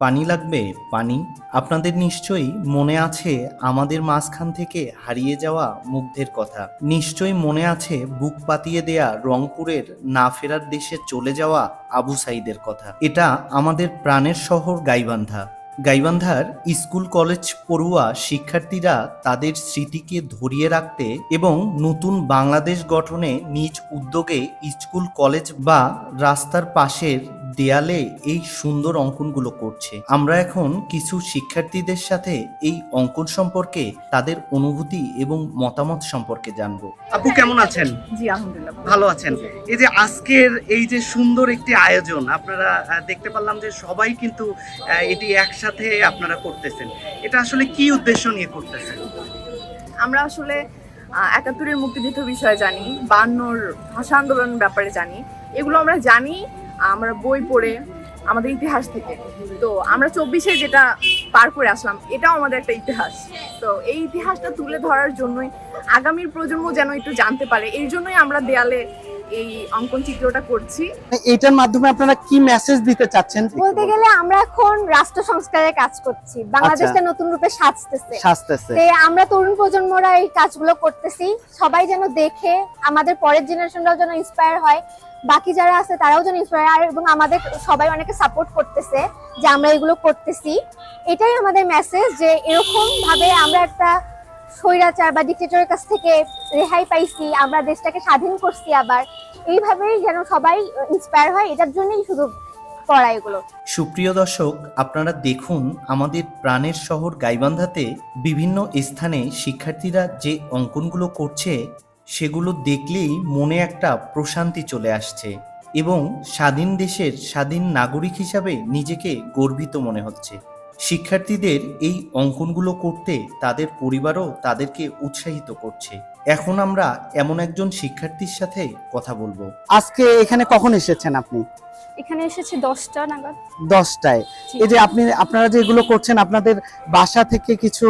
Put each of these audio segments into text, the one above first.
পানি লাগবে? পানি? আপনাদের নিশ্চয়ই মনে আছে আমাদের মাঝখান থেকে হারিয়ে যাওয়া মুগ্ধের কথা। নিশ্চয়ই মনে আছে বুক পাতিয়ে দেয়া রংপুরের না ফেরার দেশে চলে যাওয়া আবু সাইদের কথা। এটা আমাদের প্রাণের শহর গাইবান্ধা। গাইবান্ধার স্কুল কলেজ পড়ুয়া শিক্ষার্থীরা তাদের স্মৃতিকে ধরিয়ে রাখতে এবং নতুন বাংলাদেশ গঠনে নিজ উদ্যোগে স্কুল কলেজ বা রাস্তার পাশের দেয়ালে এই সুন্দর অঙ্কনগুলো করছে। আমরা এখন কিছু শিক্ষার্থীদের সাথে এই অঙ্কন সম্পর্কে তাদের অনুভূতি এবং মতামত সম্পর্কে জানব। আপু কেমন আছেন? জি আলহামদুলিল্লাহ ভালো। আছেন। এই যে আজকের এই যে সুন্দর একটি আয়োজন আপনারা দেখতে পারলাম যে সবাই কিন্তু এটি একসাথে আপনারা করতেছেন। এটা আসলে কি উদ্দেশ্য নিয়ে করতেছেন? আমরা আসলে একাত্তরের মুক্তিযুদ্ধ বিষয়ে জানি বান্নর ভাষা আন্দোলন ব্যাপারে জানি। এগুলো আমরা জানি আমরা বই পড়ে আমাদের ইতিহাস থেকে। তো আমরা চব্বিশে যেটা পার করে আসলাম, এটাও আমাদের একটা ইতিহাস। তো এই ইতিহাসটা তুলে ধরার জন্যই আগামীর প্রজন্ম যেন একটু জানতে পারে, এই জন্যই আমরা দেয়ালে এই অঙ্কন চিত্রটা করছি। এইটার মাধ্যমে আপনারা কি মেসেজ দিতে চাচ্ছেন? বলতে গেলে আমরা এখন রাষ্ট্র সংস্কারের কাজ করছি। বাংলাদেশটা নতুন রূপে সাজতেছে। সাজতেছে। আমরা তরুণ প্রজন্মরা এই কাজগুলো করতেছি। সবাই যেন দেখে আমাদের পরের জেনারেশনরাও যেন ইন্সপায়ার হয়। বাকি যারা আছে তারাও যেন ইন্সপায়ার আর এবং আমাদের সবাই অনেকে সাপোর্ট করতেছে যে আমরা এগুলো করতেছি। এটাই আমাদের মেসেজ যে এরকম ভাবে আমরা একটা স্বৈরাচার বা ডিক্টেটরের কাছ থেকে রেহাই পাইছি, আমরা দেশটাকে স্বাধীন করছি আবার। এইভাবেই যেন সবাই ইন্সপায়ার হয়, এটার জন্যই শুধু এগুলো। সুপ্রিয় দর্শক, আপনারা দেখুন আমাদের প্রাণের শহর গাইবান্ধাতে বিভিন্ন স্থানে শিক্ষার্থীরা যে অঙ্কনগুলো করছে, সেগুলো দেখলেই মনে একটা প্রশান্তি চলে আসছে এবং স্বাধীন দেশের স্বাধীন নাগরিক হিসাবে নিজেকে গর্বিত মনে হচ্ছে। শিক্ষার্থীদের এই অঙ্কনগুলো করতে তাদের পরিবারও তাদেরকে উৎসাহিত করছে। এখন আমরা এমন একজন শিক্ষার্থীর সাথে কথা বলব। আজকে এখানে কখন এসেছেন আপনি? এখানে এসেছি দশটা নাগাদ। দশটায়। এই যে আপনি আপনারা যে এগুলো করছেন আপনাদের বাসা থেকে কিছু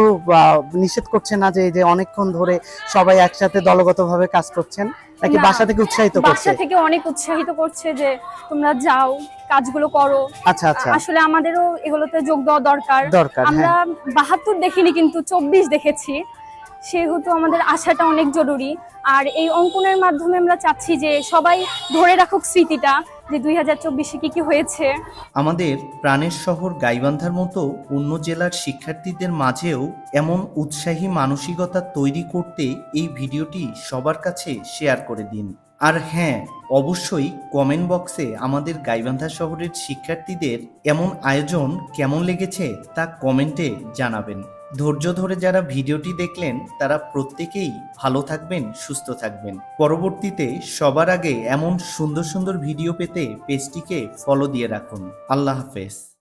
নিষেধ করছে না যে এই যে অনেকক্ষণ ধরে সবাই একসাথে দলগতভাবে কাজ করছেন? নাকি বাসা থেকে উৎসাহিত করছে? বাসা থেকে অনেক উৎসাহিত করছে যে তোমরা যাও কাজগুলো করো। আচ্ছা আচ্ছা। আসলে আমাদেরও এগুলোতে যোগ দেওয়া দরকার। দরকার আমরা হ্যাঁ বাহাত্তর দেখিনি কিন্তু চব্বিশ দেখেছি। সেহেতু আমাদের আশাটা অনেক জরুরি। আর এই অঙ্কনের মাধ্যমে আমরা চাচ্ছি যে সবাই ধরে রাখুক স্মৃতিটা। যে দুই হাজার চব্বিশে কি কি হয়েছে? আমাদের প্রাণের শহর গাইবান্ধার মতো অন্য জেলার শিক্ষার্থীদের মাঝেও এমন উৎসাহী মানসিকতা তৈরি করতে এই ভিডিওটি সবার কাছে শেয়ার করে দিন। আর হ্যাঁ অবশ্যই কমেন্ট বক্সে আমাদের গাইবান্ধা শহরের শিক্ষার্থীদের এমন আয়োজন কেমন লেগেছে তা কমেন্টে জানাবেন। ধৈর্য ধরে যারা ভিডিওটি দেখলেন, তারা প্রত্যেকেই ভালো থাকবেন, সুস্থ থাকবেন। পরবর্তীতে সবার আগে এমন সুন্দর সুন্দর ভিডিও পেতে পেজটিকে ফলো দিয়ে রাখুন। আল্লাহ হাফেজ।